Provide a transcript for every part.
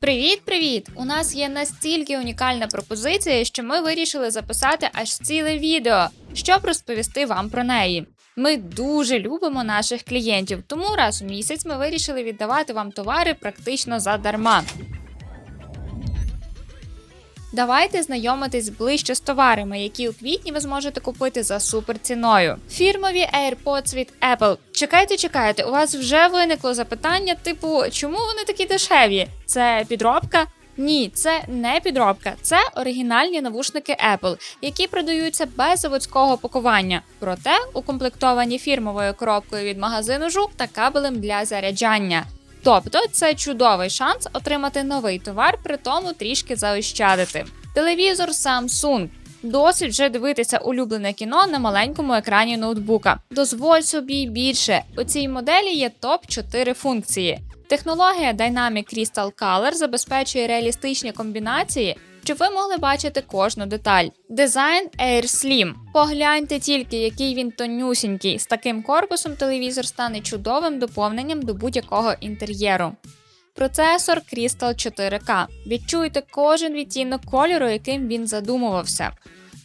Привіт-привіт! У нас є настільки унікальна пропозиція, що ми вирішили записати аж ціле відео, щоб розповісти вам про неї. Ми дуже любимо наших клієнтів, тому раз у місяць ми вирішили віддавати вам товари практично задарма. Давайте знайомитись ближче з товарами, які у квітні ви зможете купити за суперціною. Фірмові AirPods від Apple. Чекайте, чекайте, у вас вже виникло запитання, типу, чому вони такі дешеві? Це підробка? Ні, це не підробка, це оригінальні навушники Apple, які продаються без заводського пакування. Проте укомплектовані фірмовою коробкою від магазину Жук та кабелем для заряджання. Тобто це чудовий шанс отримати новий товар, при тому трішки заощадити. Телевізор Samsung. Досить вже дивитися улюблене кіно на маленькому екрані ноутбука. Дозволь собі більше. У цій моделі є топ 4 функції. Технологія Dynamic Crystal Color забезпечує реалістичні комбінації, щоб ви могли бачити кожну деталь. Дизайн Air Slim. Погляньте тільки, який він тонюсінький. З таким корпусом телевізор стане чудовим доповненням до будь-якого інтер'єру. Процесор Crystal 4K. Відчуйте кожен відтінок кольору, яким він задумувався.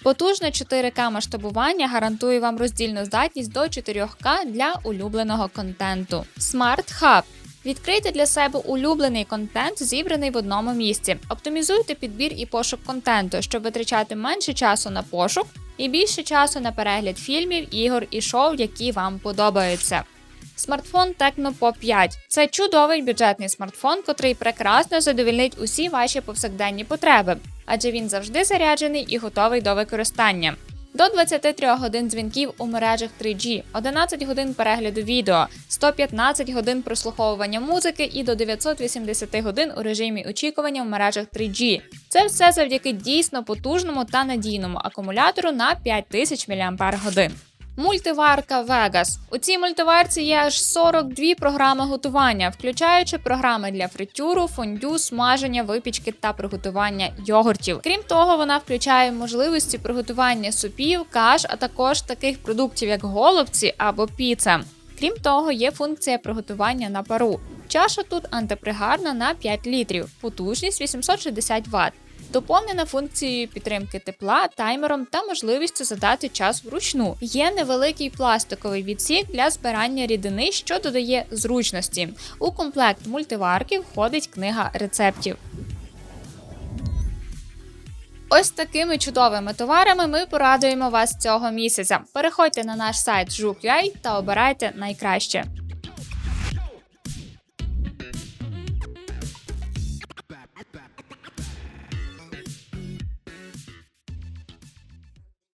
Потужне 4К масштабування гарантує вам роздільну здатність до 4К для улюбленого контенту. Smart Hub. Відкрийте для себе улюблений контент, зібраний в одному місці. Оптимізуйте підбір і пошук контенту, щоб витрачати менше часу на пошук і більше часу на перегляд фільмів, ігор і шоу, які вам подобаються. Смартфон Tecno Pop 5 це чудовий бюджетний смартфон, котрий прекрасно задовільнить усі ваші повсякденні потреби, адже він завжди заряджений і готовий до використання. До 23 годин дзвінків у мережах 3G, 11 годин перегляду відео, 115 годин прослуховування музики і до 980 годин у режимі очікування в мережах 3G. Це все завдяки дійсно потужному та надійному акумулятору на 5000 мАч. Мультиварка Vegas. У цій мультиварці є аж 42 програми готування, включаючи програми для фритюру, фондю, смаження, випічки та приготування йогуртів. Крім того, вона включає можливості приготування супів, каш, а також таких продуктів, як голубці або піца. Крім того, є функція приготування на пару. Чаша тут антипригарна на 5 літрів, потужність 860 Вт. Доповнена функцією підтримки тепла, таймером та можливістю задати час вручну. Є невеликий пластиковий відсік для збирання рідини, що додає зручності. У комплект мультиварки входить книга рецептів. Ось такими чудовими товарами ми порадуємо вас цього місяця. Переходьте на наш сайт Жук.ua та обирайте найкраще.